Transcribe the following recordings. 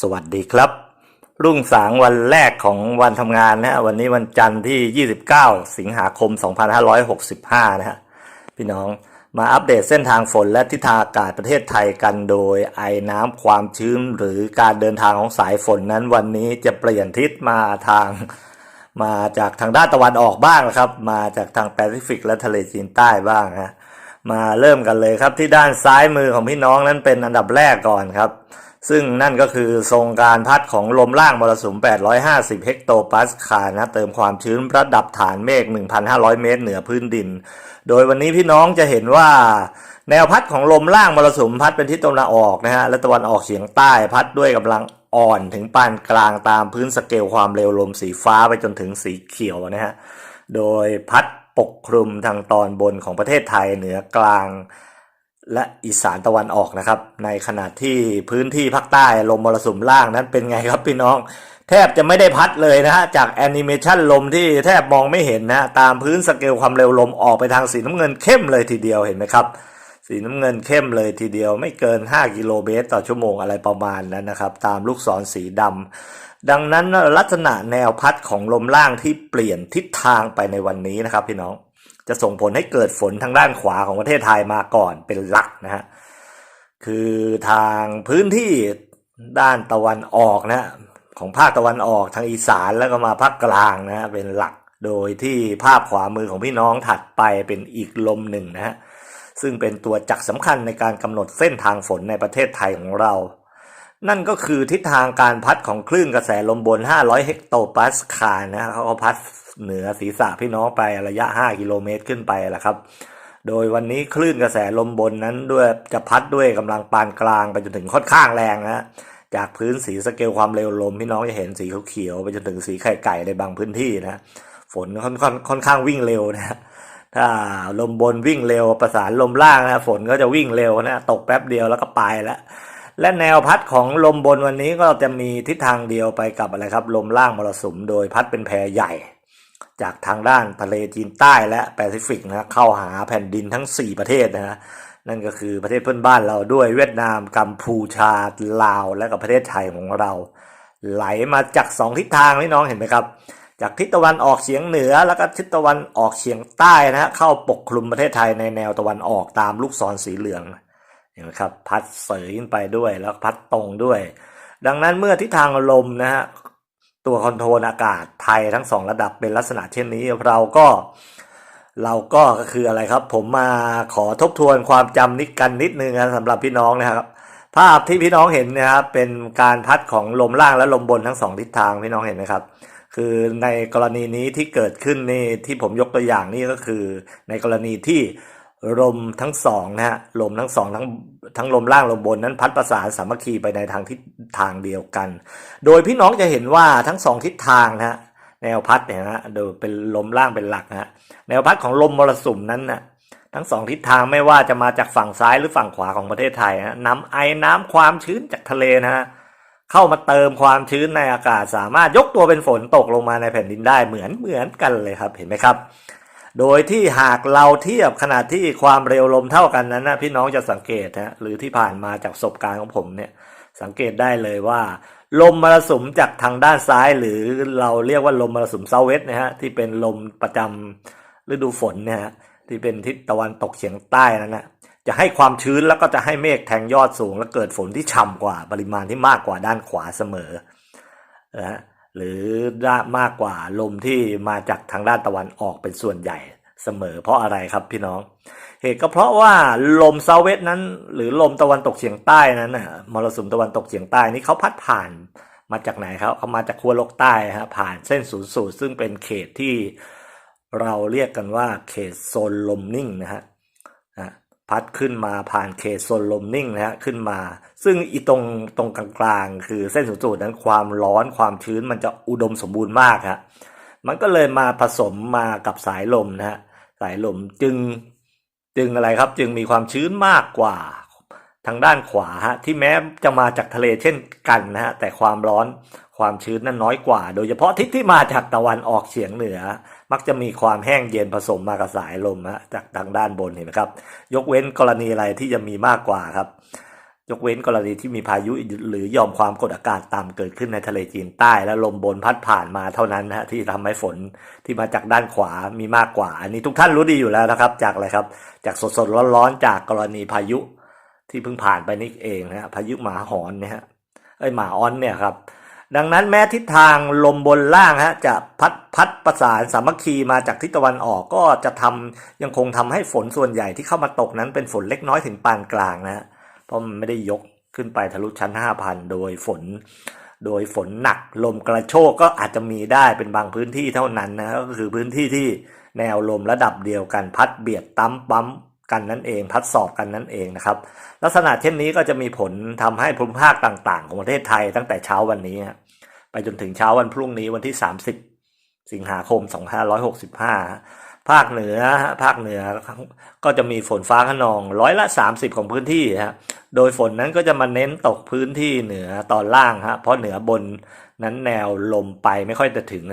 สวัสดีครับ รุ่งสางวันแรกของวันทำงานนะฮะวันนี้วันจันทร์ที่ 29 สิงหาคม 2565 นะฮะพี่น้องมาอัปเดตเส้นทางฝนและทิศทางอากาศประเทศไทยกันโดยไอน้ำความชื้นหรือการเดินทางของสายฝนนั้นวันนี้จะเปลี่ยนทิศมาทาง มาจากทางด้านตะวันออกบ้างนะครับ มาจากทางแปซิฟิกและทะเลจีนใต้บ้างนะมาเริ่มกันเลยครับที่ด้านซ้ายมือของพี่น้องนั้นเป็นอันดับแรกก่อนครับ ซึ่งนั่นก็คือทรงการพัดของลมล่างมรสุม 850 เฮกโตปาสคาลนะเติมความชื้นระดับฐานเมฆ 1,500 เมตรเหนือพื้นดิน โดยวันนี้พี่น้องจะเห็นว่า แนวพัดของลมล่างมรสุมพัดเป็นทิศตะวันออกนะฮะและตะวันออกเฉียงใต้พัดด้วยกำลังอ่อนถึงปานกลางตามพื้นสเกลความเร็วลมสีฟ้าไปจนถึงสีเขียวนะฮะโดยพัดปกคลุมทางตอนบนของประเทศไทยเหนือกลาง และอีสานตะวันออกนะครับ ในขณะที่พื้นที่ภาคใต้ลมมรสุมล่างนั้นเป็นไงครับพี่น้อง แทบจะไม่ได้พัดเลยนะฮะจากแอนิเมชันลมที่แทบมองไม่เห็นนะตามพื้นสเกลความเร็วลมออกไปทางสีน้ำเงินเข้มเลยทีเดียวเห็นไหมครับ สีน้ำเงินเข้มเลยทีเดียวไม่เกิน 5 กิโลเมตรต่อชั่วโมงอะไรประมาณนั้นนะครับ ตามลูกศรสีดำดังนั้นลักษณะแนวพัดของลมล่างที่เปลี่ยนทิศทางไปในวันนี้นะครับพี่น้อง จะส่งผลให้เกิดฝนทางด้านขวาของประเทศไทยมาก่อนเป็นหลักนะฮะคือทางพื้นที่ด้านตะวันออกนะของภาคตะวันออกทางอีสานแล้วก็มาภาคกลางนะเป็นหลักโดยที่ภาพขวามือของพี่น้องถัดไปเป็นอีกลมหนึ่งนะฮะซึ่งเป็นตัวจักสำคัญในการกำหนดเส้นทางฝนในประเทศไทยของเรา นั่นก็คือทิศทางการพัดของคลื่นกระแสลมบน 500 เฮกโตปาสคาลนะฮะเขาก็พัดเหนือศีรษะพี่น้องไประยะ 5 กิโลเมตรขึ้นไปแหละครับ โดยวันนี้คลื่นกระแสลมบนนั้นด้วยจะพัดด้วยกำลังปานกลางไปจนถึงค่อนข้างแรงนะฮะจากพื้นสีสเกลความเร็วลมพี่น้องจะเห็นสีเขียวๆไปจนถึงสีไข่ไก่ในบางพื้นที่นะ ฝนค่อนค่อนค่อนข้างวิ่งเร็วนะถ้าลมบนวิ่งเร็วประสานลมล่างนะฝนก็จะวิ่งเร็วนะตกแป๊บเดียวแล้วก็ไปแล้ว และแนวพัดของลมบนวันนี้ก็จะมีทิศทางเดียวไปกับอะไรครับ ลมล่างมรสุมโดยพัดเป็นแพรใหญ่ จากทางด้านทะเลจีนใต้และแปซิฟิกนะเข้าหาแผ่นดินทั้ง 4 ประเทศนะฮะนั่นก็คือประเทศเพื่อนบ้านเราด้วยเวียดนามกัมพูชาลาว และก็ประเทศไทยของเรา ไหลมาจากสองทิศทางพี่น้องเห็นไหมครับ จากทิศตะวันออกเฉียงเหนือแล้วก็ทิศตะวันออกเฉียงใต้นะฮะเข้าปกคลุมประเทศไทยในแนวตะวันออกตามลูกศรสีเหลือง เห็นไหมครับพัดเสยขึ้นไปด้วยแล้วพัดตรงด้วย ดังนั้นเมื่อทิศทางลมนะฮะตัวคอนโทรลอากาศไทยทั้งสองระดับเป็นลักษณะเช่นนี้เราก็เราก็ก็คืออะไรครับ ผมมาขอทบทวนความจำนิดกันนิดนึงนะสำหรับพี่น้องนะครับ ภาพที่พี่น้องเห็นนะครับเป็นการพัดของลมล่างและลมบนทั้งสองทิศทางพี่น้องเห็นไหมครับ คือในกรณีนี้ที่เกิดขึ้นนี่ที่ผมยกตัวอย่างนี่ก็คือ ในกรณีที่ ลมทั้งสองนะฮะลมทั้งสองทั้งทั้งลมล่างลมบนนั้นพัดประสานสามัคคีไปในทางทิศทางเดียวกัน โดยพี่น้องจะเห็นว่าทั้งสองทิศทางนะฮะแนวพัดเนี่ยนะฮะโดยเป็นลมล่างเป็นหลักนะฮะแนวพัดของลมมรสุมนั้นนะทั้งสองทิศทางไม่ว่าจะมาจากฝั่งซ้ายหรือฝั่งขวาของประเทศไทยนะนำไอน้ำความชื้นจากทะเลนะฮะเข้ามาเติมความชื้นในอากาศสามารถยกตัวเป็นฝนตกลงมาในแผ่นดินได้เหมือนเหมือนกันเลยครับเห็นไหมครับ โดยที่หากเราเทียบขนาดที่ความเร็วลมเท่ากันนั้นนะพี่น้องจะสังเกตนะหรือที่ผ่านมาจากประสบการณ์ของผมเนี่ยสังเกตได้เลยว่า ลมมรสุมจากทางด้านซ้าย หรือเราเรียกว่าลมมรสุมเซาเวสนะฮะที่เป็นลมประจำฤดูฝนเนี่ยฮะที่เป็นทิศตะวันตกเฉียงใต้นั้นนะจะให้ความชื้นแล้วก็จะให้เมฆแทงยอดสูง และเกิดฝนที่ฉ่ำกว่าปริมาณที่มากกว่าด้านขวาเสมอนะฮะ หรือมากกว่าลมที่มาจากทางด้านตะวันออกเป็นส่วนใหญ่เสมอเพราะอะไรครับพี่น้อง เหตุก็เพราะว่าลมเซาเวสนั้น หรือลมตะวันตกเฉียงใต้นั้นน่ะมรสุมตะวันตกเฉียงใต้นี่เขาพัดผ่านมาจากไหนครับเขามาจากขั้วโลกใต้ฮะผ่านเส้นศูนย์สูตรซึ่งเป็นเขตที่เราเรียกกันว่าเขตโซนลมนิ่งนะฮะ พัดขึ้นมาผ่านเขตโซนลมนิ่งนะฮะขึ้นมา ซึ่งอีตรงตรงกลางๆ คือเส้นศูนย์สูตรนั้นความร้อนความชื้นมันจะอุดมสมบูรณ์มากฮะมันก็เลยมาผสมมากับสายลมนะฮะสายลมจึงจึงอะไรครับจึงมีความชื้นมากกว่าทางด้านขวาฮะที่แม้จะมาจากทะเลเช่นกันนะฮะแต่ความร้อนความชื้นนั้นน้อยกว่า โดยเฉพาะทิศที่มาจากตะวันออกเฉียงเหนือ มักจะมีความแห้งเย็นผสมมากับสายลมฮะจากทางด้านบนเห็นไหมครับ ยกเว้นกรณีอะไรที่จะมีมากกว่าครับ ยกเว้นกรณีที่มีพายุหรือยอมความกดอากาศต่ำเกิดขึ้นในทะเลจีนใต้และลมบนพัดผ่านมาเท่านั้นฮะที่ทำให้ฝนที่มาจากด้านขวามีมากกว่า อันนี้ทุกท่านรู้ดีอยู่แล้วนะครับ จากอะไรครับ จากสดๆร้อนๆจากกรณีพายุที่เพิ่งผ่านไปนี่เองนะฮะพายุหมาหอนเนี่ยฮะเอ้ยหมาอ้อนเนี่ยครับ ดังนั้นแม้ทิศทางลมบนล่างฮะจะพัดพัดประสานสามัคคีมาจากทิศตะวันออกก็จะทำยังคงทำให้ฝนส่วนใหญ่ที่เข้ามาตกนั้นเป็นฝนเล็กน้อยถึงปานกลางนะฮะเพราะมันไม่ได้ยกขึ้นไปทะลุชั้น 5,000 โดยฝน โดยฝนหนักลมกระโชกก็อาจจะมีได้เป็นบางพื้นที่เท่านั้นนะก็คือพื้นที่ที่แนวลมระดับเดียวกันพัดเบียดตั้มปั๊ม กันนั่นเอง พัดสอบกันนั่นเองนะครับ ลักษณะเช่นนี้ก็จะมีผลทำให้ภูมิภาคต่างๆ ของประเทศไทยตั้งแต่เช้าวันนี้ ไปจนถึงเช้าวันพรุ่งนี้วันที่ 30 สิงหาคม 2565 ภาคเหนือภาคเหนือก็จะมีฝนฟ้าขนองร้อยละ 30 ของพื้นที่ฮะโดยฝนนั้นก็จะมาเน้นตกพื้นที่เหนือตอนล่างฮะเพราะเหนือบนนั้นแนวลมไปไม่ค่อยจะถึง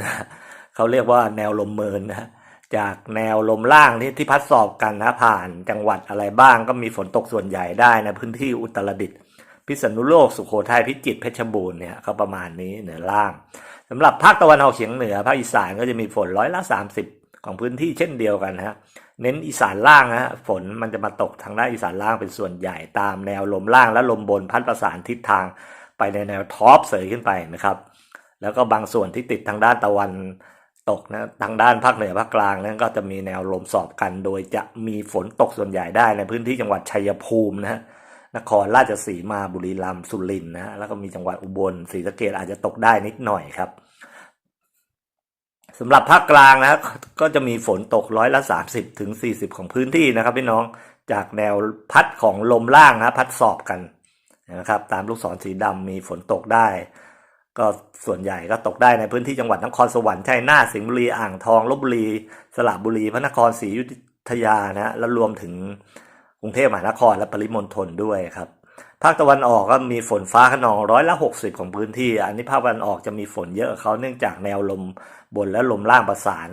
เขาเรียกว่าแนวลมเมินนะฮะ จากแนวลมล่างที่ที่พัดสอบกันนะผ่านจังหวัดอะไรบ้างก็มีฝนตกส่วนใหญ่ได้ในพื้นที่อุตรดิตถ์พิษณุโลกสุโขทัยพิจิตรเพชรบูรณ์เนี่ยก็ประมาณนี้เหนือล่างสำหรับภาคตะวันออกเฉียงเหนือภาคอีสานก็จะมีฝนร้อยละ30ของพื้นที่เช่นเดียวกันนะฮะเน้นอีสานล่างนะฮะฝนมันจะมาตกทางด้านอีสานล่างเป็นส่วนใหญ่ตามแนวลมล่างและลมบนพัดประสานทิศทางไปในแนวท็อปเสยขึ้นไปนะครับ แล้วก็บางส่วนที่ติดทางด้านตะวัน ตกนะทางด้านภาคเหนือภาคกลางนั้นก็จะมีแนวลมสอบกัน โดยจะมีฝนตกส่วนใหญ่ได้ในพื้นที่จังหวัดชัยภูมินะฮะนครราชสีมาบุรีรัมย์สุรินทร์นะแล้วก็มีจังหวัดอุบลศรีสะเกษอาจจะตกได้นิดหน่อยครับสำหรับภาคกลางนะก็จะมีฝนตกร้อยละ 30ถึง40 ของพื้นที่นะครับพี่น้องจากแนวพัดของลมล่างนะพัดสอบกันนะครับตามลูกศรสีดำมีฝนตกได้ ก็ส่วนใหญ่ก็ตกได้ในพื้นที่จังหวัดนครสวรรค์ชัยนาทสิงห์บุรีอ่างทองลบบุรีสระบุรีพระนครศรีอยุธยานะฮะแล้วรวมถึงกรุงเทพมหานครและปริมณฑลด้วยครับภาคตะวันออกก็มีฝนฟ้าขนองร้อยละ 60 ของพื้นที่ อันนี้ภาคตะวันออกจะมีฝนเยอะเขาเนื่องจากแนวลมบนและลมล่างประสาน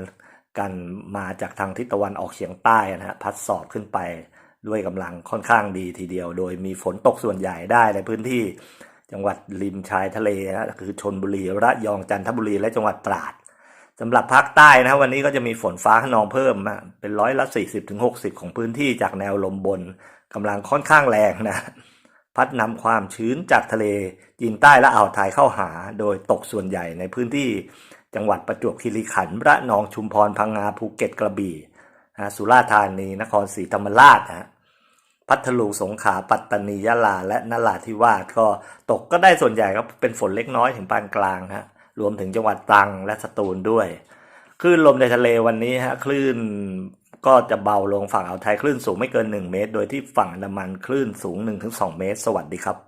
กันมาจากทางทิศตะวันออกเฉียงใต้นะฮะพัดสอบขึ้นไปด้วยกำลังค่อนข้างดีทีเดียว โดยมีฝนตกส่วนใหญ่ได้ในพื้นที่ จังหวัดริมชายทะเลนะคือชนบุรีระยองจันทบุรีและจังหวัดตราดสำหรับภาคใต้นะวันนี้ก็จะมีฝนฟ้าขนองเพิ่มเป็นร้อยละ40ถึง60ของพื้นที่จากแนวลมบนกำลังค่อนข้างแรงนะ พัดนำความชื้นจากทะเลจีนใต้และอ่าวไทยเข้าหา โดยตกส่วนใหญ่ในพื้นที่จังหวัดประจวบคีรีขันธ์ระนองชุมพรพังงาภูเก็ตกระบี่สุราษฎร์ธานีนครศรีธรรมราชนะ พัทลุงสงขลาปัตตานียะลา และนราธิวาสก็ตกก็ได้ส่วนใหญ่ก็เป็นฝนเล็กน้อยถึงปานกลางฮะรวมถึงจังหวัดตรังและสตูลด้วยคลื่นลมในทะเลวันนี้ฮะคลื่นก็จะเบาลงฝั่งอ่าวไทยคลื่นสูงไม่เกิน 1 เมตร โดยที่ฝั่งอันดามันคลื่นสูง 1-2 เมตร สวัสดีครับ